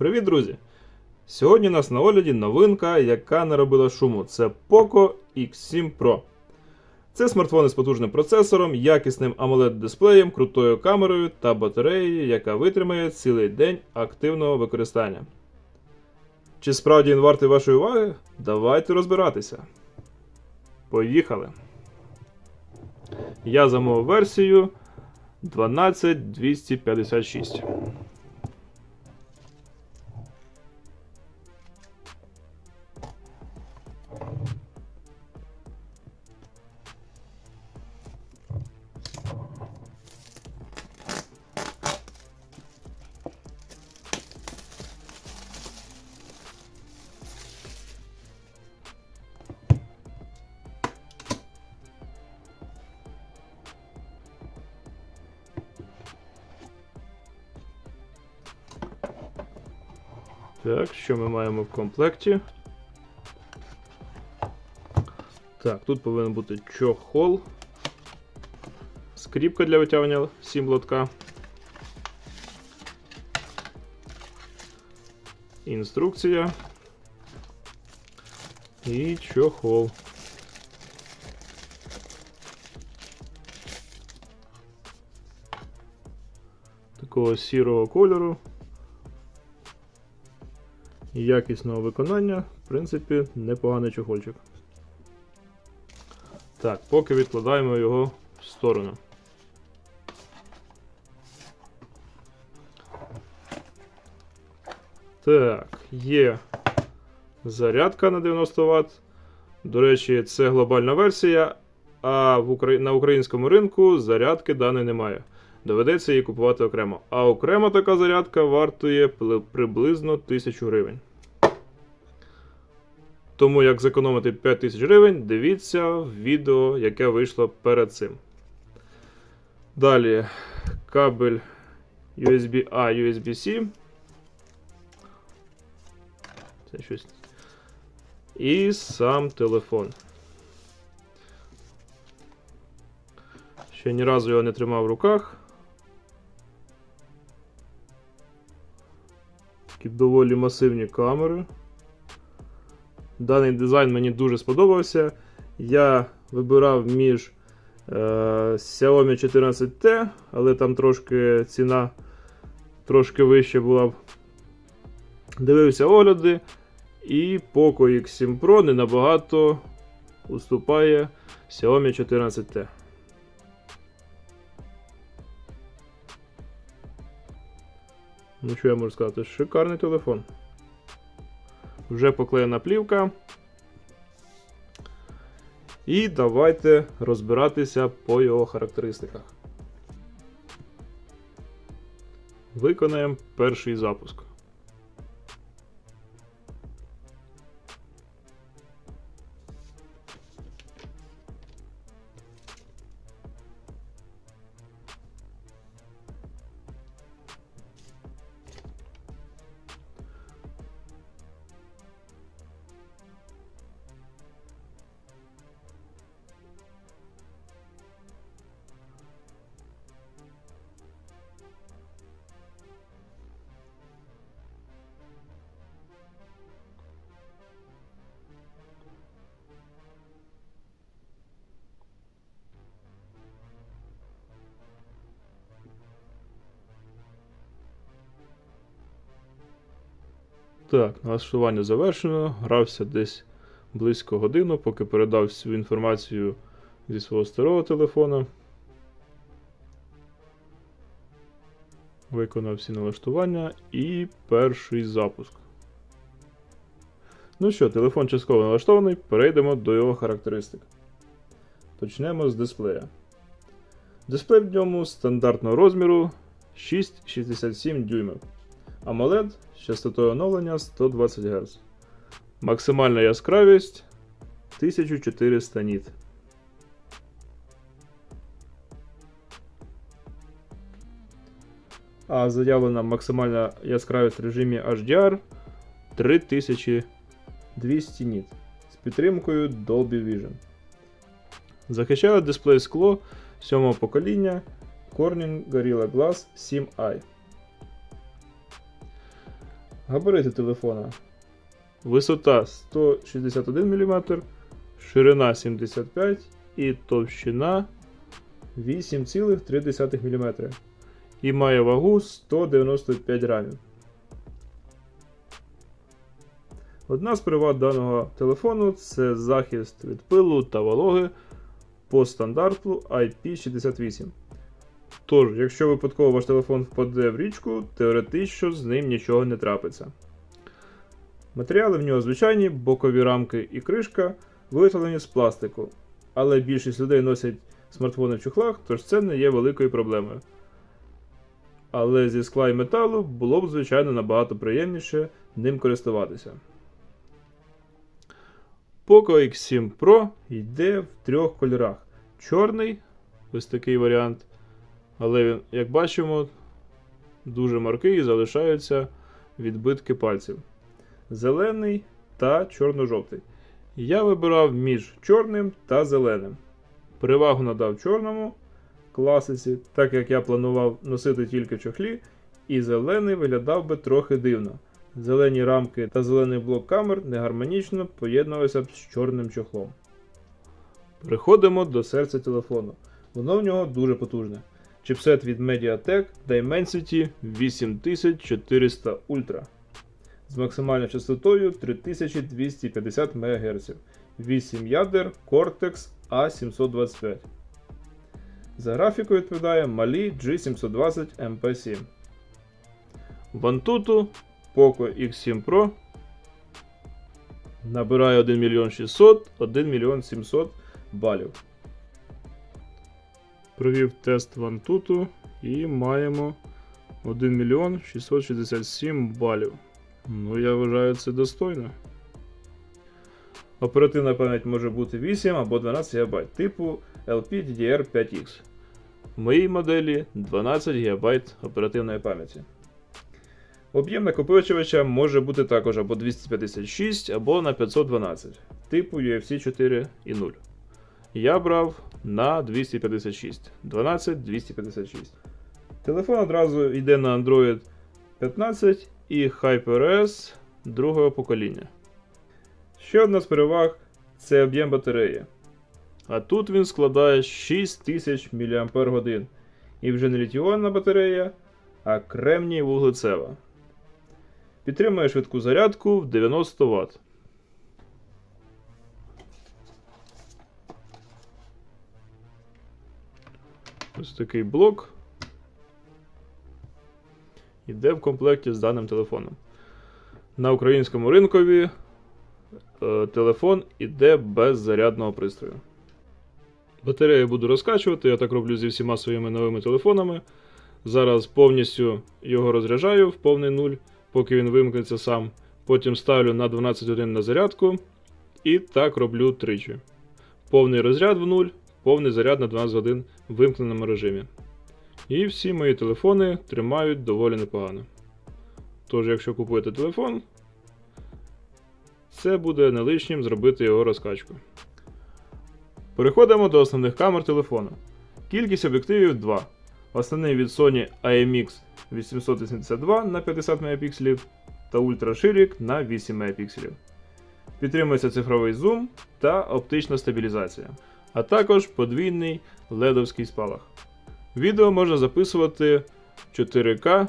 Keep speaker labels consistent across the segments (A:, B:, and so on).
A: Привіт, друзі! Сьогодні у нас на огляді новинка, яка не робила шуму. Це Poco X7 Pro. Це смартфони з потужним процесором, якісним amoled дисплеєм, крутою камерою та батареєю, яка витримає цілий день активного використання. Чи справді він вартий вашої уваги? Давайте розбиратися. Поїхали! Я замовив версію 12256. Так, що ми маємо в комплекті? Так, тут повинен бути чохол. Скріпка для витягування сім лотка. Інструкція. І чохол. Такого сірого кольору якісного виконання, в принципі, непоганий чохольчик. Так, поки відкладаємо його в сторону. Так, є зарядка на 90 Вт. До речі, це глобальна версія, а в Украї... на українському ринку зарядки даної немає. Доведеться її купувати окремо. А окремо така зарядка вартує приблизно 1000 гривень. Тому як зекономити 5000 гривень, дивіться відео, яке вийшло перед цим. Далі кабель USB-A, USB-C. Це щось. І сам телефон. Ще ні разу його не тримав в руках. Такі доволі масивні камери. Даний дизайн мені дуже сподобався. Я вибирав між е, Xiaomi 14T, але там трошки ціна трошки вища була. Дивився огляди, і Poco X7 Pro не набагато уступає Xiaomi 14T. Ну, що я можу сказати? Шикарний телефон. Вже поклеєна плівка. І давайте розбиратися по його характеристиках. Виконаємо перший запуск. Так, налаштування завершено. Грався десь близько годину, поки передав всю інформацію зі свого старого телефона. Виконав всі налаштування і перший запуск. Ну що, телефон частково налаштований, перейдемо до його характеристик. Почнемо з дисплея. Дисплей в ньому стандартного розміру 6,67 дюймів. AMOLED з частотою оновлення 120 Гц. Максимальна яскравість 1400 ніт. А заявлена максимальна яскравість в режимі HDR 3200 ніт з підтримкою Dolby Vision. Захищає дисплей скло сьомого покоління Corning Gorilla Glass 7i. Габарити телефона. Висота 161 мм, ширина 75 і товщина 8,3 мм. І має вагу 195 грамів. Одна з переваг даного телефону це захист від пилу та вологи по стандарту IP68. Тож, якщо випадково ваш телефон впаде в річку, теоретично з ним нічого не трапиться. Матеріали в нього звичайні, бокові рамки і кришка виготовлені з пластику, але більшість людей носять смартфони в чохлах, тож це не є великою проблемою. Але зі скла і металу було б, звичайно, набагато приємніше ним користуватися. Poco X7 Pro йде в трьох кольорах: чорний, ось такий варіант. Але він, як бачимо, дуже маркий і залишаються відбитки пальців. Зелений та чорно-жовтий. Я вибирав між чорним та зеленим. Перевагу надав чорному класиці, так як я планував носити тільки чохлі, і зелений виглядав би трохи дивно. Зелені рамки та зелений блок камер негармонічно поєднувалися б з чорним чохлом. Переходимо до серця телефону. Воно в нього дуже потужне. Чипсет від MediaTek Dimensity 8400 Ultra з максимальною частотою 3250 МГц, 8 ядер Cortex A725. За графікою відповідає Mali G720 MP7. В Antutu Poco X7 Pro набирає 1 мільйон 600, 1 мільйон 700 балів. Провів тест в Antutu і маємо 1 мільйон 667 балів. Ну, я вважаю, це достойно. Оперативна пам'ять може бути 8 або 12 ГБ типу LPDDR5X. В моїй моделі 12 ГБ оперативної пам'яті. Об'єм накопичувача може бути також або 256, або на 512, типу UFC 4.0. Я брав на 256. 12 256. Телефон одразу йде на Android 15 і HyperOS другого покоління. Ще одна з переваг це об'єм батареї. А тут він складає 6000 мАч. І вже не літіонна батарея, а кремній вуглецева. Підтримує швидку зарядку в 90 Вт. Ось такий блок. Іде в комплекті з даним телефоном. На українському ринкові е, телефон іде без зарядного пристрою. Батарею буду розкачувати, я так роблю зі всіма своїми новими телефонами. Зараз повністю його розряджаю в повний нуль, поки він вимкнеться сам. Потім ставлю на 12 годин на зарядку. І так роблю тричі. Повний розряд в нуль, повний заряд на 12 годин в вимкненому режимі. І всі мої телефони тримають доволі непогано. Тож, якщо купуєте телефон, це буде не лишнім зробити його розкачку. Переходимо до основних камер телефону. Кількість об'єктивів 2. Основний від Sony IMX 882 на 50 Мп та ультраширік на 8 Мп. Підтримується цифровий зум та оптична стабілізація, а також подвійний ледовський спалах. Відео можна записувати 4К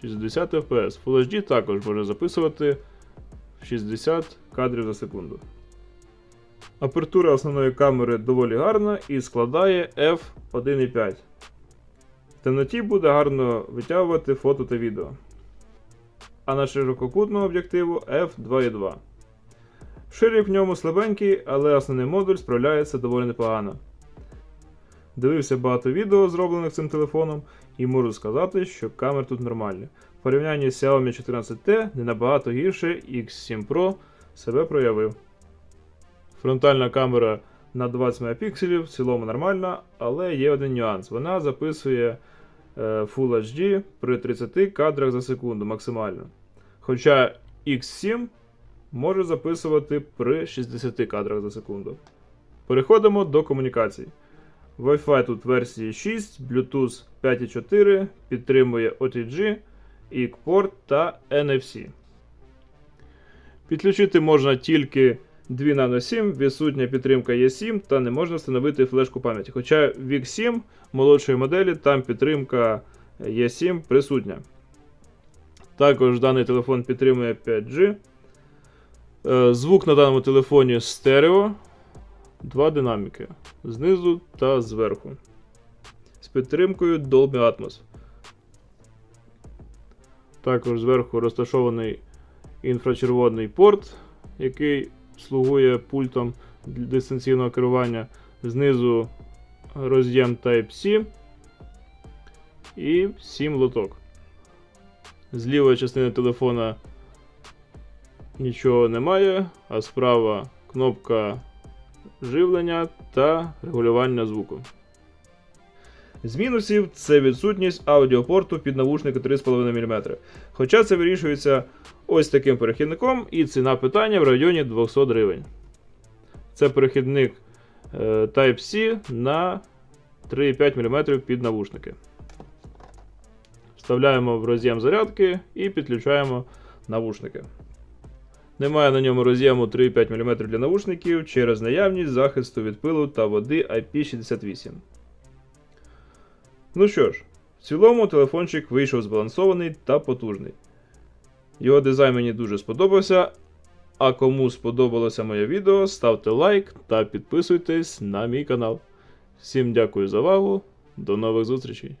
A: 60 FPS. Full HD також можна записувати в 60 кадрів за секунду. Апертура основної камери доволі гарна і складає f1.5. В темноті буде гарно витягувати фото та відео. А на ширококутного об'єктиву f2.2. Ширик в ньому слабенький, але основний модуль справляється доволі непогано. Дивився багато відео, зроблених цим телефоном, і можу сказати, що камер тут нормальні. В порівнянні з Xiaomi 14T не набагато гірше X7 Pro себе проявив. Фронтальна камера на 20 Мп в цілому нормальна, але є один нюанс. Вона записує е, Full HD при 30 кадрах за секунду максимально. Хоча X7 може записувати при 60 кадрах за секунду. Переходимо до комунікацій. Wi-Fi тут версії 6, Bluetooth 5.4, підтримує OTG IC-порт та NFC. Підключити можна тільки 2 Nano SIM, відсутня підтримка eSIM та не можна встановити флешку пам'яті. Хоча в X7 молодшої моделі там підтримка eSIM присутня. Також даний телефон підтримує 5G. Е, Звук на даному телефоні стерео. Два динаміки знизу та зверху. З підтримкою Dolby Atmos. Також зверху розташований інфрачервоний порт, який слугує пультом дистанційного керування. Знизу роз'єм Type-C і 7 лоток. З лівої частини телефона нічого немає, а справа кнопка живлення та регулювання звуку. З мінусів це відсутність аудіопорту під навушники 3,5 мм. Хоча це вирішується ось таким перехідником, і ціна питання в районі 200 гривень. Це перехідник е, Type-C на 3,5 мм під навушники. Вставляємо в роз'єм зарядки і підключаємо навушники. Немає на ньому роз'єму 3,5 мм для навушників через наявність захисту від пилу та води IP68. Ну що ж, в цілому телефончик вийшов збалансований та потужний. Його дизайн мені дуже сподобався. А кому сподобалося моє відео, ставте лайк та підписуйтесь на мій канал. Всім дякую за увагу. До нових зустрічей!